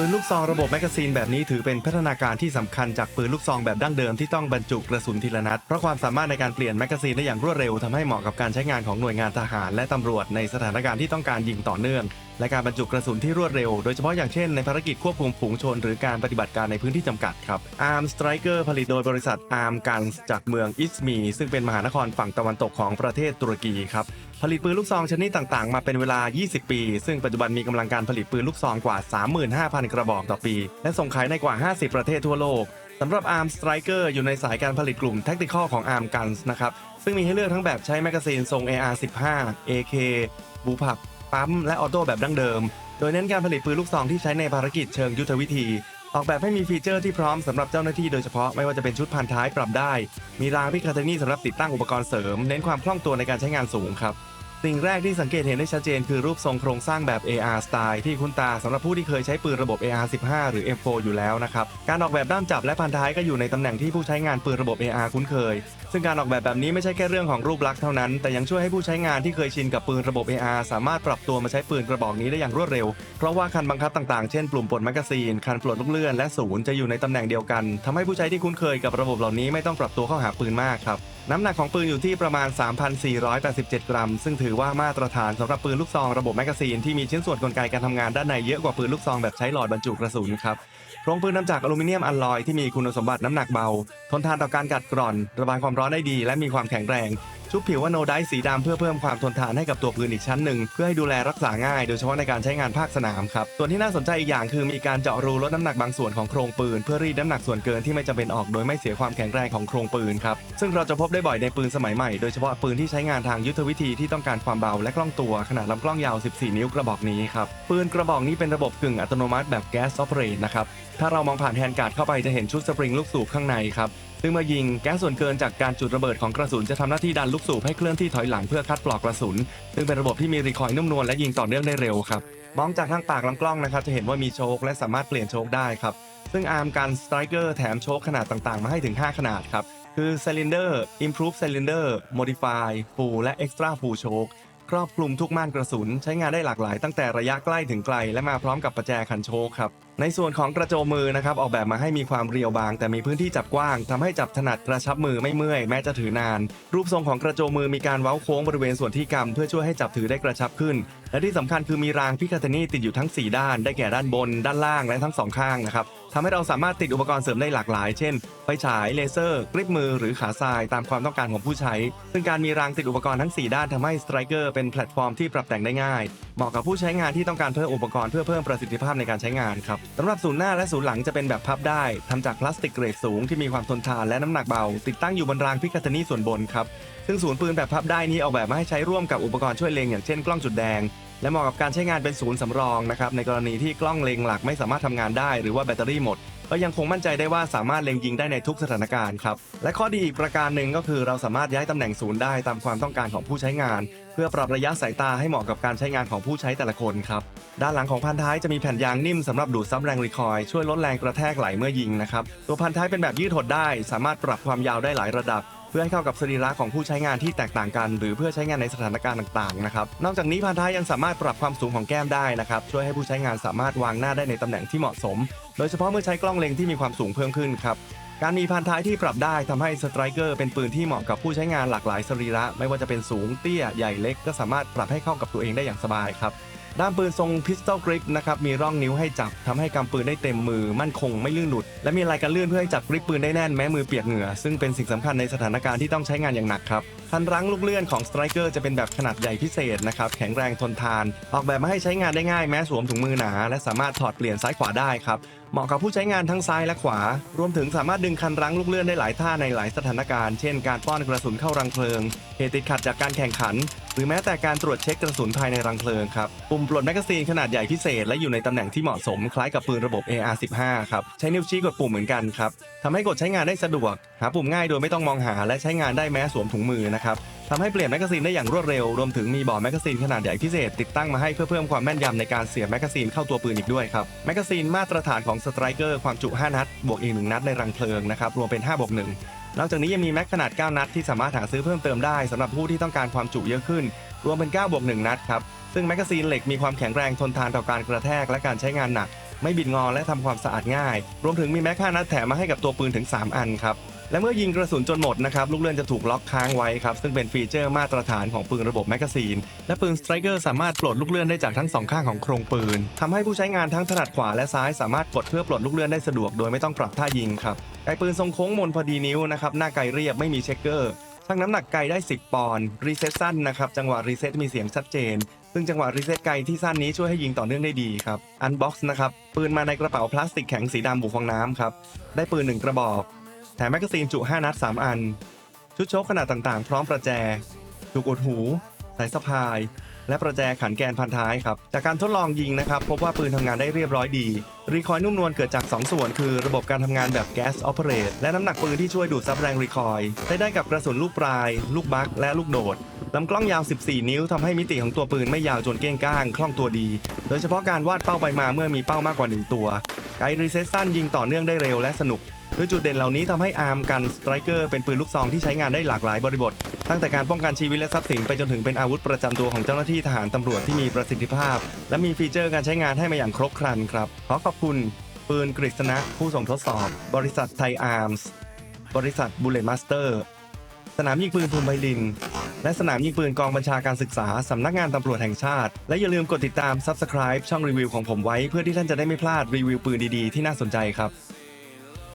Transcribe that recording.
ปืนลูกซองระบบแมกกาซีนแบบนี้ถือเป็นพัฒนาการที่สำคัญจากปืนลูกซองแบบดั้งเดิมที่ต้องบรรจุกระสุนทีละนัด เพราะความสามารถในการเปลี่ยนแมกกาซีนได้อย่างรวดเร็วทำให้เหมาะกับการใช้งานของหน่วยงานทหารและตำรวจในสถานการณ์ที่ต้องการยิงต่อเนื่อง และการบรรจุกระสุนที่รวดเร็ว โดยเฉพาะอย่างเช่นในภารกิจควบคุมฝูงชน หรือการปฏิบัติการในพื้นที่จำกัดครับ Arm Striker ผลิตโดยบริษัท Arm Guns จากเมืองอิสมีซึ่งเป็นมหานครฝั่งตะวันตกของประเทศตุรกีครับ ผลิตปืนลูกซองชนิดต่างๆ มาเป็นเวลา 20 ปี ซึ่งปัจจุบันมีกำลังการผลิตปืนลูกซองกว่า 35,000 กระบอกต่อปี และส่งขายในกว่า 50 ประเทศทั่วโลกสำหรับ Arm Striker อยู่ในสายการผลิตกลุ่ม Tactical ของ Arm Guns นะครับ ซึ่งมีให้เลือกทั้งแบบใช้แมกกาซีนทรง AR-15 AK บูพับปั๊ม และออโต้แบบดั้งเดิม โดยเน้นการผลิตปืนลูกซองที่ใช้ในภารกิจเชิงยุทธวิธี ออกแบบให้มีฟีเจอร์ที่พร้อมสำหรับเจ้าหน้าที่โดยเฉพาะไม่ว่าจะเป็นชุดพันท้ายปรับได้ มีรางพิคาเทนี่สำหรับติดตั้งอุปกรณ์เสริม เน้นความคล่องตัวในการใช้งานสูงครับ สิ่งแรกที่สังเกตเห็นได้ชัดเจนคือรูปทรงโครงสร้างแบบ AR สไตล์ที่คุ้นตาสำหรับผู้ที่เคยใช้ปืนระบบ AR-15 หรือ M4 อยู่แล้วนะครับ การออกแบบด้ามจับและพันท้ายก็อยู่ในตำแหน่งที่ผู้ใช้งานปืนระบบ AR คุ้นเคย ซึ่งการออกแบบแบบนี้ไม่ใช่แค่เรื่องของรูปลักษณ์เท่านั้น แต่ยังช่วยให้ผู้ใช้งานที่เคยชินกับปืนระบบ AR สามารถปรับตัวมาใช้ปืนกระบอกนี้ได้อย่างรวดเร็ว เพราะว่าคันบังคับต่างๆ เช่นปุ่มปลดแมกกาซีน คันปลดลูกเลื่อนและศูนย์จะอยู่ในตำแหน่งเดียวกันทำให้ผู้ใช้ที่คุ้นเคยกับระบบเหล่านี้ไม่ต้องปรับตัวเข้าหาปืนมากครับน้ำหนักของปืนอยู่ที่ประมาณ 3,487 กรัม ซึ่งถือว่ามาตรฐานสำหรับปืนลูกซองระบบแมกกาซีนที่มีชิ้นส่วนกลไกการทำงานด้านในเยอะกว่าปืนลูกซองแบบใช้หลอดบรรจุกระสุนครับโครงปืนทำจากอลูมิเนียมอลลอยที่มีคุณสมบัติน้ำหนักเบา ทนทานต่อการกัดกร่อน ระบายความร้อนได้ดี และมีความแข็งแรง ชุบผิวว่าโนไดสีดำเพื่อเพิ่มความทนทานให้กับตัวปืนอีกชั้นหนึ่งเพื่อให้ดูแลรักษาง่ายโดยเฉพาะในการใช้งานภาคสนามครับส่วนที่น่าสนใจอีกอย่างคือมีการเจาะรูลดน้ำหนักบางส่วนของโครงปืน เพื่อรีดน้ำหนักส่วนเกินที่ไม่จำเป็นออกโดยไม่เสียความแข็งแรงของโครงปืนครับซึ่งเราจะพบได้บ่อยในปืนสมัยใหม่โดยเฉพาะปืนที่ใช้งานทางยุทธวิธีที่ต้องการความเบาและคล่องตัวขนาดลำกล้องยาว 14 นิ้วกระบอกนี้ครับปืนกระบอกนี้เป็นระบบกึ่งอัตโนมัติแบบแก๊สออปเรตนะครับถ้าเรามองผ่านแฮนด์การ์ดเข้าไปจะเห็นชุดสปริงลูกสูบข้างในครับ ซึ่งเมื่อยิงแก๊สส่วนเกินจากการจุดระเบิดของกระสุนจะทำหน้าที่ดันลูกสูบให้เคลื่อนที่ถอยหลังเพื่อคัดปลอกกระสุน ซึ่งเป็นระบบที่มีรีคอยล์นุ่มนวลและยิงต่อเนื่องได้เร็วครับมองจากทางปากลำกล้องนะครับจะเห็นว่ามีโชคและสามารถเปลี่ยนโชคได้ครับซึ่งอาร์มการสไตรเกอร์แถมโชคขนาดต่างๆ มาให้ถึง 5 ขนาดครับคือ Cylinder Improve Cylinder Modify Full และ Extra Full Choke ครอบคลุมทุกม่านกระสุน ใช้งานได้หลากหลายตั้งแต่ระยะใกล้ถึงไกล และมาพร้อมกับประแจคันโชคครับ ในส่วนของกระโจมมือนะครับออกแบบมาให้มีความเรียวบาง แต่มีพื้นที่จับกว้างทำให้จับถนัดกระชับมือไม่เมื่อยแม้จะถือนาน รูปทรงของกระโจมมือมีการเว้าโค้งบริเวณส่วนที่กำเพื่อช่วยให้จับถือได้กระชับขึ้น และที่สำคัญคือมีรางพิคาเทนี่ติดอยู่ทั้ง 4 ด้าน ได้แก่ด้านบน ด้านล่างและทั้งสองข้างนะครับทำให้เราสามารถติดอุปกรณ์เสริมได้หลากหลาย เช่น ไฟฉาย เลเซอร์ กริปมือ หรือขาทราย ตามความต้องการของผู้ใช้ ซึ่งการมีรางติดอุปกรณ์ทั้ง 4 ด้านทำให้ Striker เป็นแพลตฟอร์มที่ปรับแต่งได้ง่าย เหมาะกับผู้ใช้งานที่ต้องการเพิ่มอุปกรณ์เพื่อเพิ่มประสิทธิภาพในการใช้งานครับสำหรับศูนย์หน้าและศูนย์หลังจะเป็นแบบพับได้ทำจากพลาสติกเกรดสูงที่มีความทนทานและน้ำหนักเบา ติดตั้งอยู่บนรางพิคาเทนี่ส่วนบนครับซึ่งศูนย์ปืนแบบพับได้นี้ออกแบบมาให้ใช้ร่วมกับอุปกรณ์ช่วยเล็งอย่างเช่นกล้องจุดแดง และเหมาะกับการใช้งานเป็นศูนย์สำรองนะครับในกรณีที่กล้องเล็งหลักไม่สามารถทำงานได้ หรือว่าแบตเตอรี่หมดก็ยังคงมั่นใจได้ว่าสามารถเล็งยิงได้ในทุกสถานการณ์ครับ และข้อดีอีกประการหนึ่งก็คือเราสามารถย้ายตำแหน่งศูนย์ได้ตามความต้องการของผู้ใช้งาน พื่อปรับระยะสายตาให้เหมาะกับการใช้งานของผู้ใช้แต่ละคนครับ ด้านหลังของพันท้ายจะมีแผ่นยางนิ่มสำหรับดูดซับแรงรีคอยช่วยลดแรงกระแทกไหลเมื่อยิงนะครับ ตัวพันท้ายเป็นแบบยืดหดได้ สามารถปรับความยาวได้หลายระดับเพื่อให้เข้ากับสรีระของผู้ใช้งานที่แตกต่างกัน หรือเพื่อใช้งานในสถานการณ์ต่างๆนะครับ นอกจากนี้พันท้ายยังสามารถปรับความสูงของแก้มได้นะครับ ช่วยให้ผู้ใช้งานสามารถวางหน้าได้ในตำแหน่งที่เหมาะสม โดยเฉพาะเมื่อใช้กล้องเล็งที่มีความสูงเพิ่มขึ้นครับ การมีพันท้ายที่ปรับได้ทำให้สไตรเกอร์เป็นปืนที่เหมาะกับผู้ใช้งานหลากหลายสรีระ ไม่ว่าจะเป็นสูงเตี้ยใหญ่เล็กก็สามารถปรับให้เข้ากับตัวเองได้อย่างสบายครับ ด้ามปืนทรงพิสตอลกริปนะครับมีร่องนิ้วให้จับทำให้กำปืนได้เต็มมือมั่นคงไม่ลื่นหลุด และมีลายกันลื่นเพื่อให้จับกริปปืนได้แน่นแม้มือเปียกเหงื่อซึ่งเป็นสิ่งสำคัญในสถานการณ์ที่ต้องใช้งานอย่างหนักครับคันรั้งลูกเลื่อนของสไตรเกอร์จะเป็นแบบขนาดใหญ่พิเศษนะครับแข็งแรงทนทาน ออกแบบมาให้ใช้งานได้ง่ายแม้สวมถุงมือหนา และสามารถถอดเปลี่ยนซ้ายขวาได้ครับเหมาะกับผู้ใช้งานทั้งซ้ายและขวา รวมถึงสามารถดึงคันรั้งลูกเลื่อนได้หลายท่าในหลายสถานการณ์ เช่น การป้อนกระสุนเข้ารังเพลิง เหตุติดขัดจากการแข่งขัน รือแม้แต่การตรวจเช็คกระสุนภายในรังเพลิงครับปุ่มปลดแมกกาซีนขนาดใหญ่พิเศษและอยู่ในตำแหน่งที่เหมาะสมคล้ายกับปืนระบบ AR-15 ครับใช้นิ้วชี้กดปุ่มเหมือนกันครับทำให้กดใช้งานได้สะดวก หาปุ่มง่ายโดยไม่ต้องมองหาและใช้งานได้แม้สวมถุงมือนะครับทำให้เปลี่ยนแมกกาซีนได้อย่างรวดเร็ว รวมถึงมีบ่อแมกกาซีนขนาดใหญ่พิเศษติดตั้งมาให้เพื่อเพิ่มความแม่นยำในการเสียบแมกกาซีนเข้าตัวปืนอีกด้วยครับแมกกาซีนมาตรฐานของสไตรเกอร์ความจุ 5 นัด บวกอีก 1 นัดในรังเพลิงนะครับรวมเป็น5บวก1 นอกจากนี้ยังมีแม็กขนาด 9 นัดที่สามารถหาซื้อเพิ่มเติมได้สำหรับผู้ที่ต้องการความจุเยอะขึ้น รวมเป็น9บวก1นัดครับ ซึ่งแมกกาซีนเหล็กมีความแข็งแรงทนทานต่อการกระแทกและการใช้งานหนัก ไม่บิดงอและทำความสะอาดง่าย รวมถึงมีแม็ก5นัดแถมมาให้กับตัวปืนถึง 3 อันครับและเมื่อยิงกระสุนจนหมดนะครับลูกเลื่อนจะถูกล็อกค้างไว้ครับซึ่งเป็นฟีเจอร์มาตรฐานของปืนระบบแมกกาซีน และปืนสไตรเกอร์สามารถปลดลูกเลื่อนได้จากทั้งสองข้างของโครงปืนทำให้ผู้ใช้งานทั้งถนัดขวาและซ้ายสามารถกดเพื่อปลดลูกเลื่อนได้สะดวกโดยไม่ต้องปรับท่ายิงครับ ไกปืนทรงโค้งมนพอดีนิ้วนะครับหน้าไกเรียบไม่มีเช็คเกอร์ชั่งน้ำหนักไกได้ 10 ปอนด์รีเซ็ตสั้นนะครับจังหวะรีเซ็ตมีเสียงชัดเจน ซึ่งจังหวะรีเซ็ตไกที่สั้นนี้ช่วยให้ยิงต่อเนื่องได้ดีครับอันบ็อกซ์นะครับปืนมาในกระเป๋าพลาสติกแข็งสีดำบุฟองน้ำครับได้ปืน 1 กระบอก แถมแมกกาซีนจุ 5 นัด 3 อัน ชุดโชคขนาดต่างๆ พร้อมประแจจุกอดหู สายสะพาย และประแจขันแกนพันท้ายครับ จากการทดลองยิงนะครับ พบว่าปืนทำงานได้เรียบร้อยดี รีคอยนุ่มนวลเกิดจาก 2 ส่วน คือระบบการทำงานแบบแก๊สออ p e r a t e และน้ำหนักปืนที่ช่วยดูดซับแรงรีคอยได้ได้กับกระสุนลูกปลาย ลูกบักและลูกโดดลำกล้องยาว 14 นิ้วทำให้มิติของตัวปืนไม่ยาวจนเก้งก้าง คล่องตัวดี โดยเฉพาะการวาดเป้าไปมาเมื่อมีเป้ามากกว่า 1 ตัวไกด์รีเซ็ตสั้นยิงต่อเนื่องได้เร็วและสนุกโดยจุดเด่นเหล่านี้ทำให้อาร์มกันสไตรเกอร์เป็นปืนลูกซองที่ใช้งานได้หลากหลายบริบท ตั้งแต่การป้องกันชีวิตและทรัพย์สินไปจนถึงเป็นอาวุธประจำตัวของเจ้าหน้าที่ทหารตำรวจที่มีประสิทธิภาพ และมีฟีเจอร์การใช้งานให้มาอย่างครบครันครับ ขอขอบคุณ ปืนกฤษณะผู้ส่งทดสอบ บริษัทไทยอาร์มส์บริษัทบุลเลตมาสเตอร์สนามยิงปืนภูมิไพลิน และสนามยิงปืนกองบัญชาการศึกษา สำนักงานตำรวจแห่งชาติ และอย่าลืมกดติดตาม Subscribe ช่องรีวิวของผมไว้ เพื่อที่ท่านจะได้ไม่พลาดรีวิวปืนดีๆ ที่น่าสนใจครับ